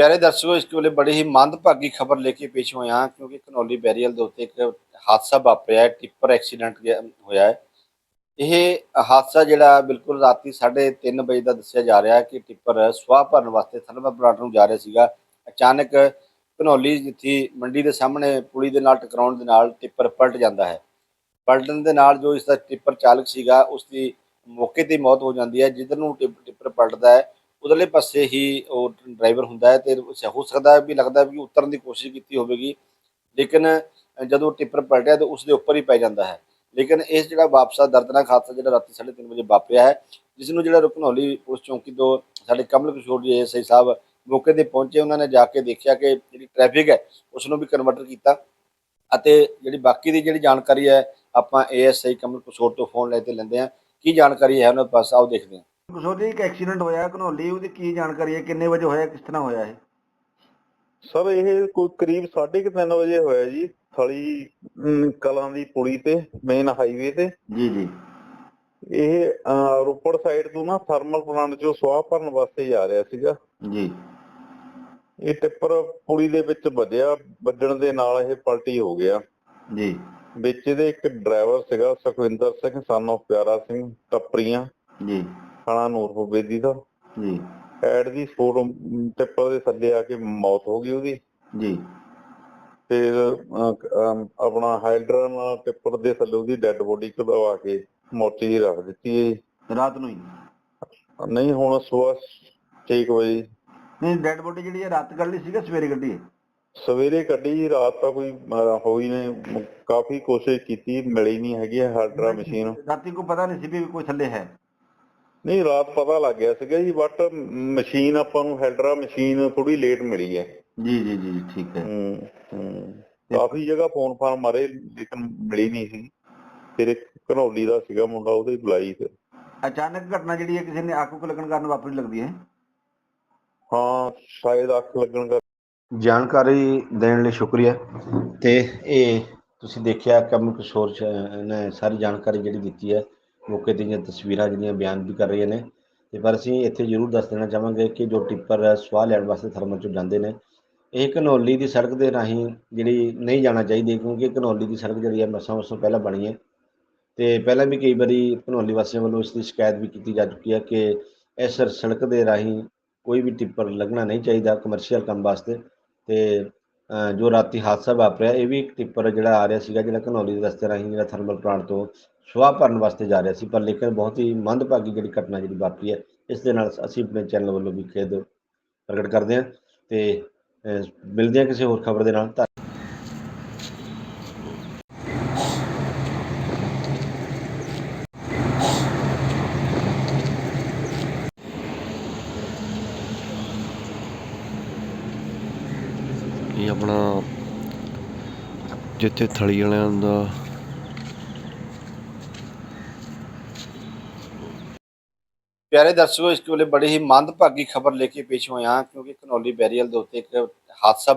ਪਿਆਰੇ ਦਰਸ਼ਕੋ, ਇਸ ਵੇਲੇ ਬੜੀ ਹੀ ਮੰਦਭਾਗੀ ਖਬਰ ਲੈ ਕੇ ਪੇਸ਼ ਹੋਏ ਹਾਂ, ਕਿਉਂਕਿ ਕਨੌਲੀ ਬੈਰੀਅਲ ਦੇ ਉੱਤੇ ਇੱਕ ਹਾਦਸਾ ਵਾਪਰਿਆ ਹੈ, ਟਿੱਪਰ ਐਕਸੀਡੈਂਟ ਗਿਆ- ਹੋਇਆ ਹੈ। ਇਹ ਹਾਦਸਾ ਜਿਹੜਾ ਬਿਲਕੁਲ ਰਾਤੀ 3:30 ਵਜੇ ਦਾ ਦੱਸਿਆ ਜਾ ਰਿਹਾ ਹੈ ਕਿ ਟਿੱਪਰ ਸਵਾਹ ਭਰਨ ਵਾਸਤੇ ਥਰਮਲ ਪਲਾਂਟ ਨੂੰ ਜਾ ਰਿਹਾ ਸੀਗਾ। ਅਚਾਨਕ ਕਨੌਲੀ ਜਿੱਥੇ ਮੰਡੀ ਦੇ ਸਾਹਮਣੇ ਪੁਲੀ ਦੇ ਨਾਲ ਟਕਰਾਉਣ ਦੇ ਨਾਲ ਟਿੱਪਰ ਪਲਟ ਜਾਂਦਾ ਹੈ। ਪਲਟਣ ਦੇ ਨਾਲ ਜੋ ਇਸ ਦਾ ਟਿੱਪਰ ਚਾਲਕ ਸੀਗਾ ਉਸ ਦੀ ਮੌਕੇ ਤੇ ਮੌਤ ਹੋ ਜਾਂਦੀ ਹੈ, ਜਿੱਧਰ ਨੂੰ ਟਿਪ- ਟਿੱਪਰ ਪਲਟਦਾ ਹੈ ਉਧਰਲੇ ਪਾਸੇ ਹੀ ਉਹ ਡਰਾਈਵਰ ਹੁੰਦਾ ਹੈ ਤੇ ਹੋ ਸਕਦਾ ਹੈ ਵੀ ਲੱਗਦਾ ਵੀ ਉਤਰਨ ਦੀ ਕੋਸ਼ਿਸ਼ ਕੀਤੀ ਹੋਵੇਗੀ, ਲੇਕਿਨ ਜਦੋਂ ਟਿੱਪਰ ਪਲਟਿਆ ਤਾਂ ਉਸ ਦੇ ਉੱਪਰ ਹੀ ਪੈ ਜਾਂਦਾ ਹੈ। ਲੇਕਿਨ ਇਸ ਜਿਹੜਾ ਵਾਪਸਾ ਦਰਦਨਾਕ ਹਾਦਸਾ ਜਿਹੜਾ ਰਾਤੀ 3:30 ਵਜੇ ਵਾਪਰਿਆ ਹੈ, ਜਿਸ ਨੂੰ ਜਿਹੜਾ ਰੁਕਨੌਲੀ ਪੁਲਿਸ ਚੌਂਕੀ ਤੋਂ ਸਾਡੇ ਕਮਲ ਕਿਸ਼ੋਰ ਜੀ ਐਸਆਈ ਸਾਹਿਬ ਮੌਕੇ ਤੇ ਪਹੁੰਚੇ, ਉਹਨਾਂ ਨੇ ਜਾ ਕੇ ਦੇਖਿਆ ਕਿ ਜਿਹੜੀ ਟ੍ਰੈਫਿਕ ਹੈ ਉਸ ਨੂੰ ਵੀ ਕਨਵਰਟ ਕੀਤਾ ਅਤੇ ਜਿਹੜੀ ਬਾਕੀ ਦੀ ਜਿਹੜੀ ਜਾਣਕਾਰੀ ਹੈ, ਆਪਾਂ ਏਐਸਆਈ ਕਮਲ ਕਿਸ਼ੋਰ ਤੋਂ ਫੋਨ ਲੈ 'ਤੇ ਲੈਂਦੇ ਹਾਂ। ਕੀ ਜਾਣਕਾਰੀ ਹੈ ਉਹਨਾਂ ਪਾਸ? ਆਓ ਦੇਖਦੇ ਹਾਂ। ਜੀ ਇੱਕ ਐਕਸੀਡੈਂਟ ਹੋਇਆ ਘਨੌਲੀ ਉਹਦੀ ਕੀ ਜਾਣਕਾਰੀ ਹੈ? ਕਿੰਨੇ ਵਜੇ ਹੋਇਆ ਕਿਸ ਤਰ੍ਹਾਂ ਹੋਇਆ ਇਹ? ਸਰ ਇਹ ਕੋਈ ਕਰੀਬ 3:30 ਵਜੇ ਹੋਇਆ ਜੀ ਥਲੀ ਕਲਾਂ ਦੀ ਪੁਲੀ ਤੇ ਮੇਨ ਹਾਈਵੇ ਤੇ। ਜੀ ਜੀ। ਇਹ ਰੋਪੜ ਸਾਈਡ ਤੋਂ ਨਾ ਥਰਮਲ ਪਲਾਂਟ ਚੋਂ ਸਵਾਹ ਭਰਨ ਵਾਸਤੇ ਜਾ ਰਿਹਾ ਸੀਗਾ। ਜੀ। ਇਹ ਟਿੱਪਰ ਪੁਲੀ ਦੇ ਵਿੱਚ ਵੱਜਿਆ ਵੱਜਣ ਦੇ ਨਾਲ ਇਹ ਪਲਟੀ ਹੋ ਗਿਆ। ਜੀ। ਵਿੱਚ ਇਹਦੇ ਇੱਕ ਡਰਾਈਵਰ ਸੀਗਾ ਸੁਖਵਿੰਦਰ ਸਿੰਘ son of ਪਿਆਰਾ ਸਿੰਘ ਟੱਪਰੀਆਂ। ਜੀ। ਥਾਣਾ ਨੂਰਪੁਰ ਬੇਦੀ ਦਾ ਜੀ। ਐਡ ਦੀ ਫੋਟੋ ਟਿੱਪਰ ਦੇ ਥੱਲੇ ਆ ਕੇ ਮੌਤ ਹੋ ਗਈ ਉਹਦੀ। ਜੀ। ਫਿਰ ਆਪਣਾ ਹਾਈਡਰਨ ਟਿੱਪਰ ਦੇ ਥੱਲੇ ਉਹਦੀ ਡੈੱਡ ਬੋਡੀ ਕਢਵਾ ਕੇ ਮੋਰਚੀ ਰੱਖ ਦਿੱਤੀ ਹੈ। ਰਾਤ ਨੂੰ ਹੀ? ਨਹੀਂ ਹੁਣ ਸਵੇਰ 6 ਵਜੇ। ਨਹੀਂ ਡੈਡ ਬੋਡੀ ਜਿਹੜੀ ਹੈ ਰਾਤ ਕੱਢ ਲਈ ਸੀਗਾ ਸਵੇਰੇ ਕੱਢੀ? ਹੈ ਸਵੇਰੇ ਕੱਢੀ ਰਾਤ ਤਾਂ ਕੋਈ ਹੋਈ ਨਹੀਂ। ਕਾਫੀ ਕੋਸ਼ਿਸ਼ ਕੀਤੀ ਮਿਲੀ ਨਹੀਂ ਹੈਗੀ ਹਾਈਡਰਾ ਮਸ਼ੀਨ। ਰਾਤੀ ਕੋਈ ਪਤਾ ਨਹੀਂ ਸੀ ਵੀ ਕੋਈ ਥੱਲੇ ਹੈ। ਨਹੀਂ ਰਾਤ ਪਤਾ ਲੱਗ ਗਿਆ ਸੀਗਾ ਜੀ ਬਟ ਮਸ਼ੀਨ ਆਪਾਂ ਨੂੰ ਹਾਈਡਰਾ ਮਸ਼ੀਨ ਥੋੜੀ ਲੇਟ ਮਿਲੀ ਹੈ। ਜੀ ਜੀ ਜੀ ਠੀਕ ਹੈ। ਹੂੰ ਕਾਫੀ ਜਗ੍ਹਾ ਫੋਨ ਫਾਨ ਮਾਰੇ ਲੇਕਿਨ ਮਿਲੀ ਨਹੀਂ ਸੀ। ਫਿਰ ਇੱਕ ਘਨੌਲੀ ਦਾ ਸੀਗਾ ਮੁੰਡਾ ਉਹਦੇ ਬੁਲਾਈ ਫਿਰ। ਅਚਾਨਕ ਘਟਨਾ ਜਿਹੜੀ ਹੈ ਕਿਸੇ ਨੇ ਅੱਖ ਉੱਕ ਲੱਗਣ ਕਾਰਨ ਵਾਪਰੀ ਲੱਗਦੀ ਹੈ? ਹਾਂ ਸ਼ਾਇਦ ਅੱਖ ਲੱਗਣ ਦਾ ਜਾਣਕਾਰੀ ਦੇਣ ਲਈ ਸ਼ੁਕਰੀਆ। ਤੇ ਇਹ ਤੁਸੀਂ ਦੇਖਿਆ ਕਮਲ ਕਿਸ਼ੋਰ ਨੇ ਸਾਰੀ ਜਾਣਕਾਰੀ ਜਿਹੜੀ ਦਿੱਤੀ ਹੈ। ਮੌਕੇ ਦੀਆਂ ਤਸਵੀਰਾਂ ਜਿਹੜੀਆਂ ਬਿਆਨ ਵੀ ਕਰ ਰਹੀਆਂ ਨੇ। ਤੇ ਪਰ ਅਸੀਂ ਇੱਥੇ ਜ਼ਰੂਰ ਦੱਸ ਦੇਣਾ ਚਾਹਾਂਗੇ ਕਿ ਜੋ ਟਿੱਪਰ ਸਵਾਹ ਲੈਣ ਵਾਸਤੇ ਥਰਮਲ ਚੋਂ ਜਾਂਦੇ ਨੇ। ਇਹ ਘਨੌਲੀ ਦੀ ਸੜਕ ਦੇ ਰਾਹੀਂ ਜਿਹੜੀ ਨਹੀਂ ਜਾਣਾ ਚਾਹੀਦੀ ਕਿਉਂਕਿ ਘਨੌਲੀ ਦੀ ਸੜਕ ਜਿਹੜੀ ਹੈ, ਮਸਾਂ ਮਸਾਂ ਪਹਿਲਾਂ ਬਣੀ ਹੈ। ਤੇ ਪਹਿਲਾਂ ਵੀ ਕਈ ਵਾਰੀ ਘਨੌਲੀ ਵਾਸੀਆਂ ਵੱਲੋਂ ਇਸ ਦੀ ਸ਼ਿਕਾਇਤ ਵੀ ਕੀਤੀ ਜਾ ਚੁੱਕੀ ਹੈ ਕਿ ਇਸ ਸੜਕ ਦੇ ਰਾਹੀਂ ਕੋਈ ਵੀ ਟਿੱਪਰ ਲੱਗਣਾ ਨਹੀਂ ਚਾਹੀਦਾ ਕਮਰਸ਼ੀਅਲ ਕੰਮ ਵਾਸਤੇ। ਤੇ ਜੋ ਰਾਤੀ ਹਾਦਸਾ ਵਾਪਰਿਆ, ਇਹ ਵੀ ਇੱਕ ਟਿੱਪਰ ਜਿਹੜਾ ਆ ਰਿਹਾ ਸੀਗਾ, ਜਿਹੜਾ ਘਨੌਲੀ ਦੇ ਰਸਤੇ ਰਾਹੀਂ ਜਿਹੜਾ ਥਰਮਲ ਪਲਾਂਟ ਤੋਂ ਸੁਆਹ ਭਰਨ ਵਾਸਤੇ ਜਾ ਰਿਹਾ ਸੀ, ਪਰ ਲੇਕਿਨ ਬਹੁਤ ਹੀ ਮੰਦਭਾਗੀ ਜਿਹੜੀ ਘਟਨਾ ਜਿਹੜੀ ਵਾਪਰੀ ਹੈ, ਇਸ ਦੇ ਨਾਲ ਅਸੀਂ ਆਪਣੇ ਚੈਨਲ ਵੱਲੋਂ ਵੀ ਖੇਦ ਪ੍ਰਗਟ ਕਰਦੇ ਹਾਂ ਤੇ ਮਿਲਦੇ ਹਾਂ ਕਿਸੇ ਹੋਰ ਖਬਰ ਦੇ ਨਾਲ। ਇਹ ਆਪਣਾ ਜਿੱਥੇ ਥਲੀ ਵਾਲਿਆਂ ਦਾ ਪਿਆਰੇ ਦਰਸ਼ਕੋ, ਇਸ ਵੇਲੇ ਬੜੀ ਹੀ ਮੰਦਭਾਗੀ ਖਬਰ ਲੈ ਕੇ ਪੇਸ਼ ਹੋਏ ਹਾਂ, ਕਿਉਂਕਿ ਘਨੌਲੀ ਬੈਰੀਅਲ ਦੇ ਉੱਤੇ ਇੱਕ ਹਾਦਸਾ